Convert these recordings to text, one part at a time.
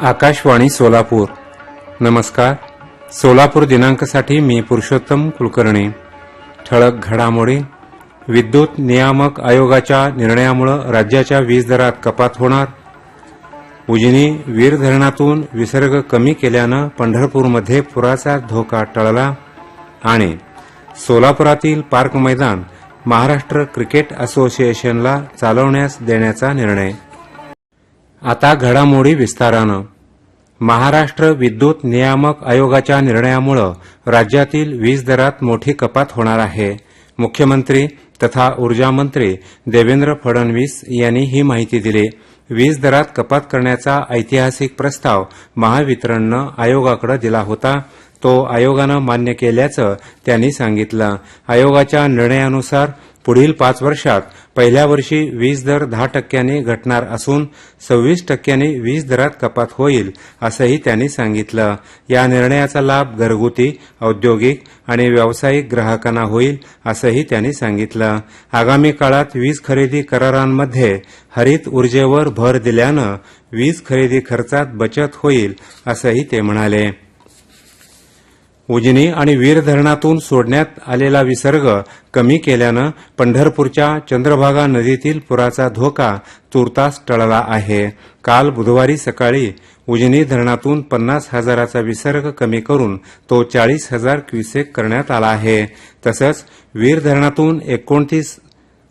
आकाशवाणी सोलापूर. नमस्कार. सोलापूर दिनांकसाठी मी पुरुषोत्तम कुलकर्णी. ठळक घडामोडी विद्युत नियामक आयोगाच्या निर्णयामुळे राज्याच्या वीज दरात कपात होणार. उजनी वीर धरणातून विसर्ग कमी केल्यानं पंढरपूरमध्ये पुराचा धोका टळला आणि सोलापुरातील पार्क मैदान महाराष्ट्र क्रिकेट असोसिएशनला चालवण्यास देण्याचा निर्णय. आता घडामोडी विस्तारानं. महाराष्ट्र विद्युत नियामक आयोगाच्या निर्णयामुळे राज्यातील वीज दरात मोठी कपात होणार आहे. मुख्यमंत्री तथा ऊर्जा मंत्री देवेंद्र फडणवीस यांनी ही माहिती दिली. वीज दरात कपात करण्याचा ऐतिहासिक प्रस्ताव महावितरणनं आयोगाकडे दिला होता. तो आयोगानं मान्य केल्याचं त्यांनी सांगितलं. आयोगाच्या निर्णयानुसार पुढील पाच वर्षात पहिल्या वर्षी वीज दर दहा टक्क्यांनी घटणार असून सव्वीस टक्क्यांनी वीज दरात कपात होईल असंही त्यांनी सांगितलं. या निर्णयाचा लाभ घरगुती औद्योगिक आणि व्यावसायिक ग्राहकांना होईल असंही त्यांनी सांगितलं. आगामी काळात वीज खरेदी करारांमध्ये हरित ऊर्जेवर भर दिल्यानं वीज खरेदी खर्चात बचत होईल असंही ते म्हणाले. उजनी आणि वीर धरणातून सोडण्यात आलेला विसर्ग कमी केल्यानं पंढरपूरच्या चंद्रभागा नदीतील पुराचा धोका तुर्तास टळला आहे. काल बुधवारी सकाळी उजनी धरणातून पन्नास हजाराचा विसर्ग कमी करून तो चाळीस हजार क्युसेक करण्यात आला आहे. तसंच वीर धरणातून एकोणतीस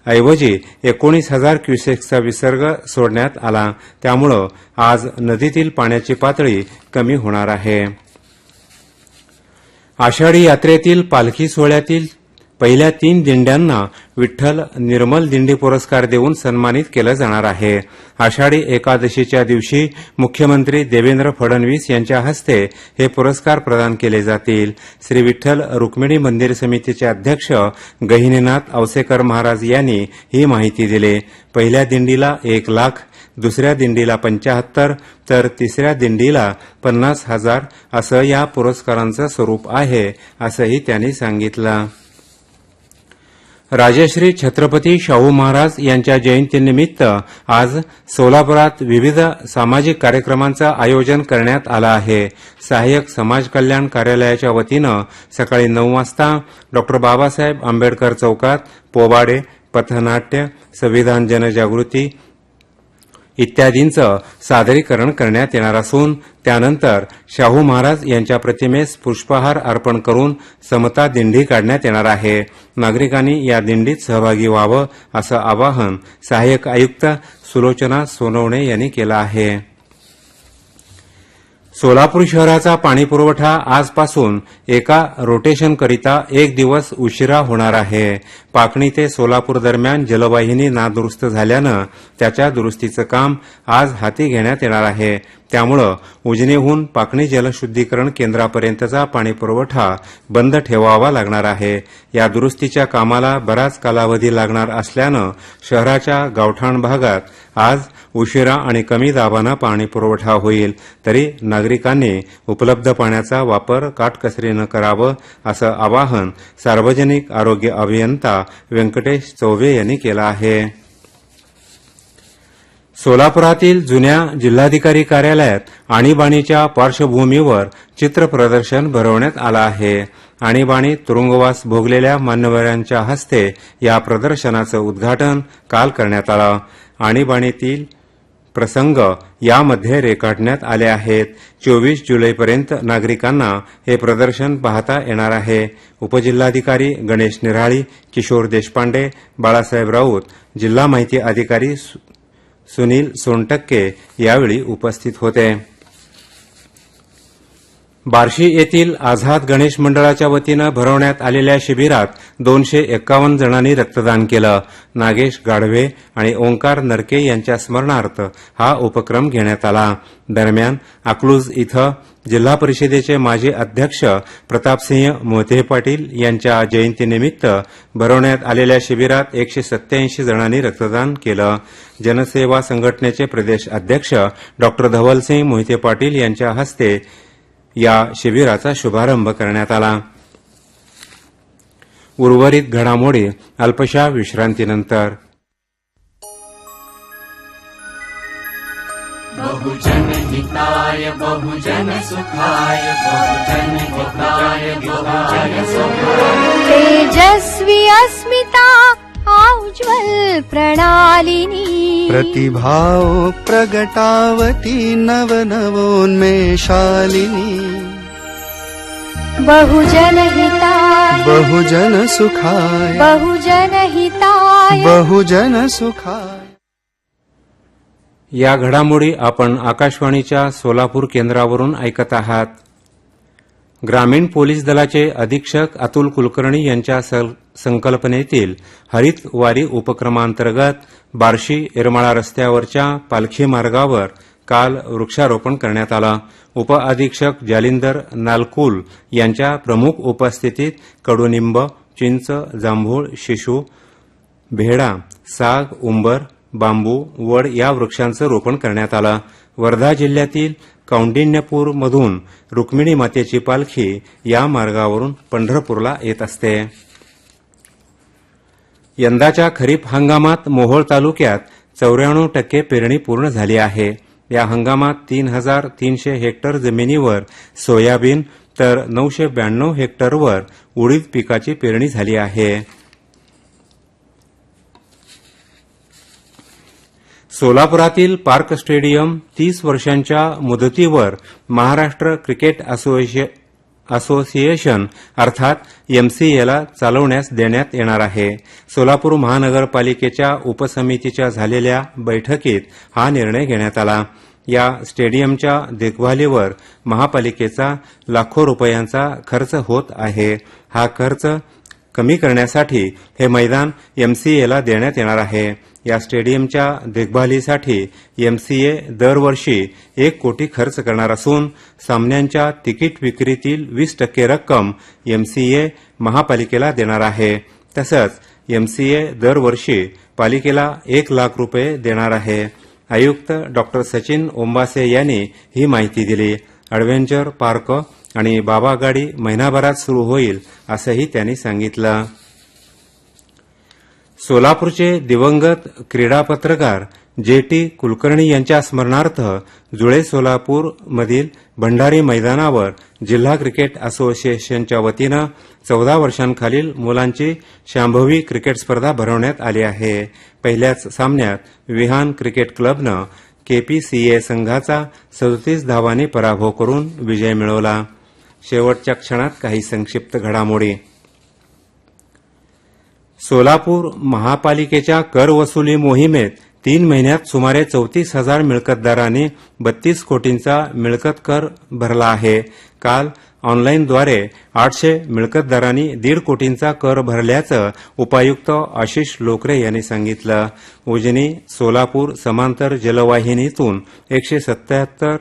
ऐवजी एकोणीस हजार क्युसेक्सचा विसर्ग सोडण्यात आला. त्यामुळं आज नदीतील पाण्याची पातळी कमी होणार आहे. आषाढी यात्रेतील पालखी सोहळ्यातील पहिल्या तीन दिंड्यांना विठ्ठल निर्मल दिंडी पुरस्कार देऊन सन्मानित केलं जाणार आहे. आषाढी एकादशीच्या दिवशी मुख्यमंत्री देवेंद्र फडणवीस यांच्या हस्ते हे पुरस्कार प्रदान केले जातील. श्री विठ्ठल रुक्मिणी मंदिर समितीचे अध्यक्ष गहिनीनाथ अवसेकर महाराज यांनी ही माहिती दिली. पहिल्या दिंडीला एक लाख दुसऱ्या दिंडीला पंचाहत्तर तर तिसऱ्या दिंडीला पन्नास हजार असं या पुरस्कारांचं स्वरूप आहे असंही त्यांनी सांगितलं. राजश्री छत्रपती शाहू महाराज यांच्या जयंतीनिमित्त आज सोलापुरात विविध सामाजिक कार्यक्रमांचं आयोजन करण्यात आलं आहे. सहाय्यक समाज कल्याण कार्यालयाच्या वतीनं सकाळी नऊ वाजता डॉ. बाबासाहेब आंबेडकर चौकात पोवाडे पथनाट्य संविधान जनजागृती इत्यादींचं सादरीकरण करण्यात येणार असून त्यानंतर शाहू महाराज यांच्या प्रतिमेस पुष्पहार अर्पण करून समता दिंडी काढण्यात येणार आहे. नागरिकांनी या दिंडीत सहभागी व्हावं असं आवाहन सहाय्यक आयुक्त सुलोचना सोनवणे यांनी केलं आहे. सोलापूर शहराचा पाणीपुरवठा आजपासून एका रोटेशनकरिता एक दिवस उशिरा होणार आहे. पाकणी ते सोलापूर दरम्यान जलवाहिनी नादुरुस्त झाल्यानं त्याच्या दुरुस्तीचं काम आज हाती घेण्यात येणार आहे. त्यामुळं उजनीहून पाकणी जलशुद्धीकरण केंद्रापर्यंतचा पाणीपुरवठा बंद ठेवावा लागणार आहे. या दुरुस्तीच्या कामाला बराच कालावधी लागणार असल्यानं शहराच्या गावठाण भागात आज उशिरा आणि कमी दाबानं पाणीपुरवठा होईल तरी नागरिकांनी उपलब्ध पाण्याचा वापर काटकसरीनं करावं असं आवाहन सार्वजनिक आरोग्य अभियंता व्यंकटेश चौबे यांनी केलं आहे. सोलापुरातील जुन्या जिल्हाधिकारी कार्यालयात आणीबाणीच्या पार्श्वभूमीवर चित्र प्रदर्शन भरवण्यात आलं आहे. आणीबाणी तुरुंगवास भोगलेल्या मान्यवरांच्या हस्ते या प्रदर्शनाचं उद्घाटन काल करण्यात आलं. आणीबाणीतील प्रसंग यामध्ये रेखाटण्यात आले आहेत. चोवीस जुलैपर्यंत नागरिकांना हे प्रदर्शन पाहता येणार आहे. उपजिल्हाधिकारी गणेश निराळी किशोर देशपांडे बाळासाहेब राऊत जिल्हा माहिती अधिकारी सु- सुनील सोनटक्के यावेळी उपस्थित होते. बार्शी येथील आझाद गणेश मंडळाच्या वतीनं भरवण्यात आलेल्या शिबिरात दोनशे एक्कावन्न जणांनी रक्तदान केलं. नागेश गाढवे आणि ओंकार नरके यांच्या स्मरणार्थ हा उपक्रम घेण्यात आला. दरम्यान अकलूज इथं जिल्हा परिषदेचे माजी अध्यक्ष प्रतापसिंह मोहिते पाटील यांच्या जयंतीनिमित्त भरवण्यात आलेल्या शिबिरात एकशे सत्याऐंशी जणांनी रक्तदान केलं. जनसेवा संघटनेचे प्रदेश अध्यक्ष डॉ धवलसिंह मोहिते पाटील यांच्या हस्ते या शिबिराचा शुभारंभ करण्यात आला. उर्वरित घडामोडी अल्पशा विश्रांतीनंतर. बहुजन हिताय बहुजन सुखाय बहुजन हिताय बहुजन सुखाय तेजस्वी अस्मिता उज्ज्वल प्रणालिनी प्रतिभाओ प्रगटावती नवनवोन्मेषालिनी. बहुजन हिताय. बहुजन सुखाय. बहुजन हिताय. बहुजन सुखाय. या घडामोडी आपण आकाशवाणीच्या सोलापूर केंद्रावरून ऐकत आहात. ग्रामीण पोलीस दलाचे अधीक्षक अतुल कुलकर्णी यांच्या सल- संकल्पनेतील हरित वारी उपक्रमांतर्गत बार्शी येरमाळा रस्त्यावरच्या पालखी मार्गावर काल वृक्षारोपण करण्यात आला. उपअधीक्षक जालिंदर नालकुल यांच्या प्रमुख उपस्थितीत कडुनिंब चिंच जांभूळ शिशू भेडा साग उंबर बांबू वड या वृक्षांचं रोपण करण्यात आलं. वर्धा जिल्ह्यातील कौंडिण्यपूरमधून रुक्मिणी मातेची पालखी या मार्गावरून पंढरपूरला येत असते. यंदाच्या खरीप हंगामात मोहोळ तालुक्यात चौऱ्याण्णव टक्के पेरणी पूर्ण झाली आहे. या हंगामात तीन हजार तीनशे हेक्टर जमिनीवर सोयाबीन तर नऊशे ब्याण्णव हेक्टरवर उडीद पिकाची पेरणी झाली आहे. सोलापुरातील पार्क स्टेडियम तीस वर्षांच्या मुदतीवर महाराष्ट्र क्रिकेट असोसिए- असोसिएशन अर्थात एमसीएला चालवण्यास देण्यात येणार आहे. सोलापूर महानगरपालिकेच्या उपसमितीच्या झालेल्या बैठकीत हा निर्णय घेण्यात आला. या स्टेडियमच्या देखभालीवर महापालिकेचा लाखो रुपयांचा खर्च होत आहे. हा खर्च कमी करण्यासाठी हे मैदान एमसीएला देण्यात येणार आहे. या स्टेडियमच्या देखभालीसाठी एमसीए दरवर्षी एक कोटी खर्च करणार असून सामन्यांच्या तिकीट विक्रीतील वीस टक्के रक्कम एमसीए महापालिकेला देणार आहे. तसंच एमसीए दरवर्षी पालिकेला एक लाख रुपये देणार आहे. आयुक्त डॉक्टर सचिन ओंबासे यांनी ही माहिती दिली. अडव्हेंचर पार्क आणि बाबा गाडी महिनाभरात सुरू होईल असंही त्यांनी सांगितलं. सोलापूरचे दिवंगत क्रीडा पत्रकार जे टी कुलकर्णी यांच्या स्मरणार्थ जुळे सोलापूर मधील भंडारी मैदानावर जिल्हा क्रिकेट असोसिएशनच्या वतीनं चौदा वर्षांखालील मुलांची शांभवी क्रिकेट स्पर्धा भरवण्यात आली आहे. पहिल्याच सामन्यात विहान क्रिकेट क्लबनं केपीसीए संघाचा सदतीस धावांनी पराभव करून विजय मिळवला. शेवटच्या क्षणात काही संक्षिप्त घडामोडी. सोलापूर महापालिकेच्या कर वसुली मोहिमेत तीन महिन्यात सुमारे चौतीस हजार मिळकतदारांनी बत्तीस कोटींचा मिळकत कर भरला आहे. काल ऑनलाईनद्वारे आठशे मिळकतदारांनी दीड कोटींचा कर भरल्याचं उपायुक्त आशिष लोकरे यांनी सांगितलं. उजनी सोलापूर समांतर जलवाहिनीतून एकशे सत्याहत्तर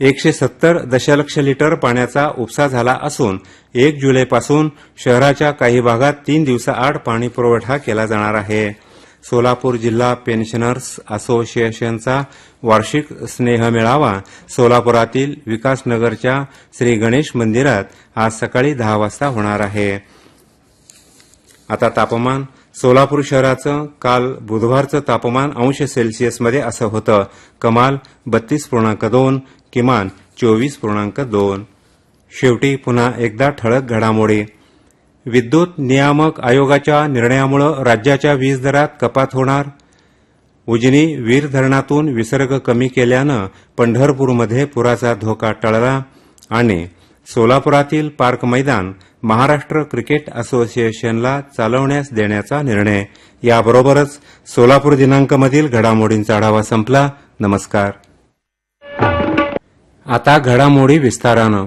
एकशे सत्तर दशलक्ष लिटर पाण्याचा उपसा झाला असून एक जुलैपासून शहराच्या काही भागात तीन दिवसाआड पाणी पुरवठा केला जाणार आहे. सोलापूर जिल्हा पेन्शनर्स असोसिएशनचा वार्षिक स्नेह मेळावा सोलापुरातील विकासनगरच्या श्री गणेश मंदिरात आज सकाळी दहा वाजता होणार आहे. आता तापमान सोलापूर शहराचं काल बुधवारचं तापमान अंश सेल्सिअसमध्ये असं होतं. कमाल बत्तीस पूर्णांक दोन किमान चोवीस पूर्णांक दोन. शेवटी पुन्हा एकदा ठळक घडामोडी. विद्युत नियामक आयोगाच्या निर्णयामुळे राज्याच्या वीज दरात कपात होणार. उजनी वीर धरणातून विसर्ग कमी केल्यानं पंढरपूरमध्ये पुराचा धोका टळला आणि सोलापुरातील पार्क मैदान महाराष्ट्र क्रिकेट असोसिएशनला चालवण्यास देण्याचा निर्णय. याबरोबरच सोलापूर दिनांकमधील घडामोडींचा आढावा संपला. नमस्कार. आता घडामोडी विस्तारानं.